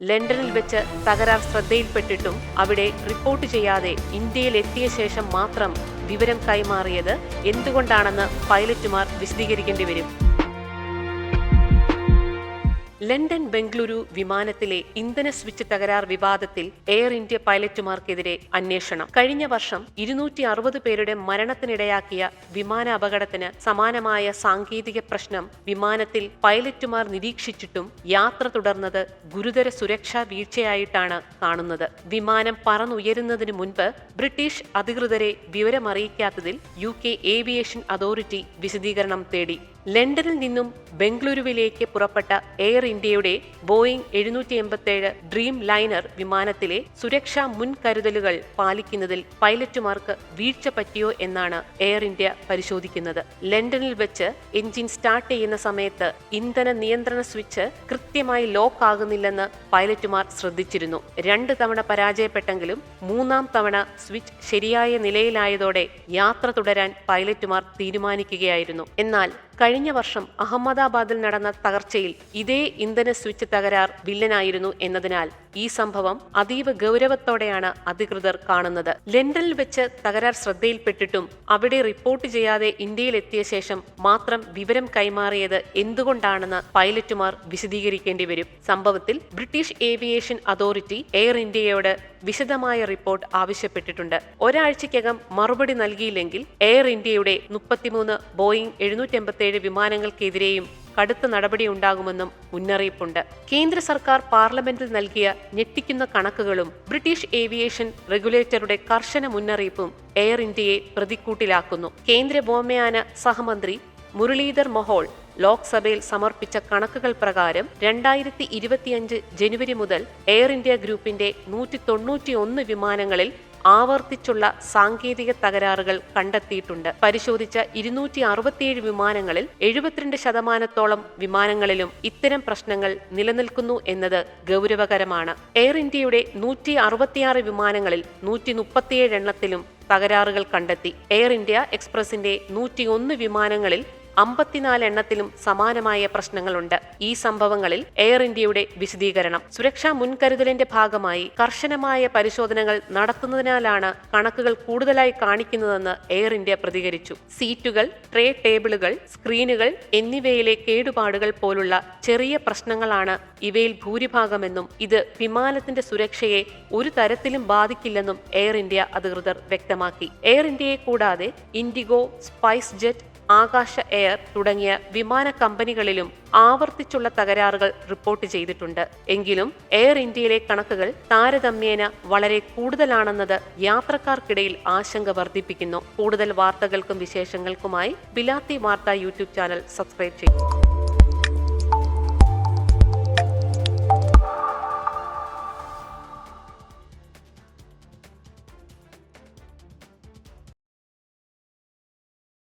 ലണ്ടനിൽ വെച്ച് തകരാർ ശ്രദ്ധയിൽപ്പെട്ടിട്ടും അവിടെ റിപ്പോർട്ട് ചെയ്യാതെ ഇന്ത്യയിൽ എത്തിയ ശേഷം മാത്രം വിവരം കൈമാറിയത് എന്തുകൊണ്ടാണെന്ന് പൈലറ്റുമാർ വിശദീകരിക്കേണ്ടി വരും. ലണ്ടൻ ബംഗളൂരു വിമാനത്തിലെ ഇന്ധന സ്വിച്ച് തകരാർ വിവാദത്തിൽ എയർ ഇന്ത്യ പൈലറ്റുമാർക്കെതിരെ അന്വേഷണം. കഴിഞ്ഞ വർഷം ഇരുന്നൂറ്റി അറുപത് പേരുടെ മരണത്തിനിടയാക്കിയ വിമാന അപകടത്തിന് സമാനമായ സാങ്കേതിക പ്രശ്നം വിമാനത്തിൽ പൈലറ്റുമാർ നിരീക്ഷിച്ചിട്ടും യാത്ര തുടർന്നത് ഗുരുതര സുരക്ഷാ വീഴ്ചയായിട്ടാണ് കാണുന്നത്. വിമാനം പറന്നുയരുന്നതിന് മുൻപ് ബ്രിട്ടീഷ് അധികൃതരെ വിവരമറിയിക്കാത്തതിൽ യു കെ ഏവിയേഷൻ അതോറിറ്റി വിശദീകരണം തേടി. ലണ്ടനിൽ നിന്നും ബംഗളൂരുവിലേക്ക് പുറപ്പെട്ട എയർ ഇന്ത്യയുടെ ബോയിംഗ് എഴുന്നൂറ്റി എൺപത്തേഴ് ഡ്രീം ലൈനർ വിമാനത്തിലെ സുരക്ഷാ മുൻകരുതലുകൾ പാലിക്കുന്നതിൽ പൈലറ്റുമാർക്ക് വീഴ്ച പറ്റിയോ എന്നാണ് എയർ ഇന്ത്യ പരിശോധിക്കുന്നത്. ലണ്ടനിൽ വെച്ച് എഞ്ചിൻ സ്റ്റാർട്ട് ചെയ്യുന്ന സമയത്ത് ഇന്ധന നിയന്ത്രണ സ്വിച്ച് കൃത്യമായി ലോക്ക് ആകുന്നില്ലെന്ന് പൈലറ്റുമാർ ശ്രദ്ധിച്ചിരുന്നു. രണ്ട് തവണ പരാജയപ്പെട്ടെങ്കിലും മൂന്നാം തവണ സ്വിച്ച് ശരിയായ നിലയിലായതോടെ യാത്ര തുടരാൻ പൈലറ്റുമാർ തീരുമാനിക്കുകയായിരുന്നു. എന്നാൽ കഴിഞ്ഞ വർഷം അഹമ്മദാബാദിൽ നടന്ന തകർച്ചയിൽ ഇതേ ഇന്ധന സ്വിച്ച് തകരാർ വില്ലനായിരുന്നു എന്നതിനാൽ ഈ സംഭവം അതീവ ഗൗരവത്തോടെയാണ് അധികൃതർ കാണുന്നത്. ലണ്ടനിൽ വെച്ച് തകരാർ ശ്രദ്ധയിൽപ്പെട്ടിട്ടും അവിടെ റിപ്പോർട്ട് ചെയ്യാതെ ഇന്ത്യയിൽ എത്തിയ ശേഷം മാത്രം വിവരം കൈമാറിയത് എന്തുകൊണ്ടാണെന്ന് പൈലറ്റുമാർ വിശദീകരിക്കേണ്ടി വരും. സംഭവത്തിൽ ബ്രിട്ടീഷ് ഏവിയേഷൻ അതോറിറ്റി എയർ ഇന്ത്യയോട് വിശദമായ റിപ്പോർട്ട് ആവശ്യപ്പെട്ടിട്ടുണ്ട്. ഒരാഴ്ചയ്ക്കകം മറുപടി നൽകിയില്ലെങ്കിൽ എയർ ഇന്ത്യയുടെ മുപ്പത്തിമൂന്ന് ബോയിംഗ് എഴുന്നൂറ്റി എൺപത്തിയേഴ് വിമാനങ്ങൾക്കെതിരെയും കടുത്ത നടപടിയുണ്ടാകുമെന്നും മുന്നറിയിപ്പുണ്ട്. കേന്ദ്ര സർക്കാർ പാർലമെന്റിൽ നൽകിയ ഞെട്ടിക്കുന്ന കണക്കുകളും ബ്രിട്ടീഷ് ഏവിയേഷൻ റെഗുലേറ്ററുടെ കർശന മുന്നറിയിപ്പും എയർ ഇന്ത്യയെ പ്രതിക്കൂട്ടിലാക്കുന്നു. കേന്ദ്ര വ്യോമയാന സഹമന്ത്രി മുരളീധർ മൊഹോൾ ലോക്സഭയിൽ സമർപ്പിച്ച കണക്കുകൾ പ്രകാരം രണ്ടായിരത്തി ഇരുപത്തിയഞ്ച് ജനുവരി മുതൽ എയർ ഇന്ത്യ ഗ്രൂപ്പിന്റെ നൂറ്റി തൊണ്ണൂറ്റിയൊന്ന് വിമാനങ്ങളിൽ ആവർത്തിച്ചുള്ള സാങ്കേതിക തകരാറുകൾ കണ്ടെത്തിയിട്ടുണ്ട്. പരിശോധിച്ച ഇരുന്നൂറ്റി അറുപത്തിയേഴ് വിമാനങ്ങളിൽ എഴുപത്തിരണ്ട് ശതമാനത്തോളം വിമാനങ്ങളിലും ഇത്തരം പ്രശ്നങ്ങൾ നിലനിൽക്കുന്നു എന്നത് ഗൗരവകരമാണ്. എയർ ഇന്ത്യയുടെ നൂറ്റി അറുപത്തിയാറ് വിമാനങ്ങളിൽ നൂറ്റി മുപ്പത്തിയേഴ് എണ്ണത്തിലും തകരാറുകൾ കണ്ടെത്തി. എയർ ഇന്ത്യ എക്സ്പ്രസിന്റെ നൂറ്റിയൊന്ന് വിമാനങ്ങളിൽ അമ്പത്തിനാല് എണ്ണത്തിലും സമാനമായ പ്രശ്നങ്ങളുണ്ട്. ഈ സംഭവങ്ങളിൽ എയർ ഇന്ത്യയുടെ വിശദീകരണം. സുരക്ഷാ മുൻകരുതലിന്റെ ഭാഗമായി കർശനമായ പരിശോധനകൾ നടത്തുന്നതിനാലാണ് കണക്കുകൾ കൂടുതലായി കാണിക്കുന്നതെന്ന് എയർ ഇന്ത്യ പ്രതികരിച്ചു. സീറ്റുകൾ ട്രേ ടേബിളുകൾ സ്ക്രീനുകൾ എന്നിവയിലെ കേടുപാടുകൾ പോലുള്ള ചെറിയ പ്രശ്നങ്ങളാണ് ഇവയിൽ ഭൂരിഭാഗമെന്നും ഇത് വിമാനത്തിന്റെ സുരക്ഷയെ ഒരു തരത്തിലും ബാധിക്കില്ലെന്നും എയർ ഇന്ത്യ അധികൃതർ വ്യക്തമാക്കി. എയർ ഇന്ത്യയെ കൂടാതെ IndiGo spice jet Akasa air തുടങ്ങിയ വിമാന കമ്പനികളിലും ആവർത്തിച്ചുള്ള തകരാറുകൾ റിപ്പോർട്ട് ചെയ്തിട്ടുണ്ട്. എങ്കിലും എയർ ഇന്ത്യയിലെ കണക്കുകൾ താരതമ്യേന വളരെ കൂടുതലാണെന്നത് യാത്രക്കാർക്കിടയിൽ ആശങ്ക വർദ്ധിപ്പിക്കുന്നു. കൂടുതൽ വാർത്തകൾക്കും വിശേഷങ്ങൾക്കുമായി ബിലാത്തി വാർത്ത യൂട്യൂബ് ചാനൽ സബ്സ്ക്രൈബ് ചെയ്യും.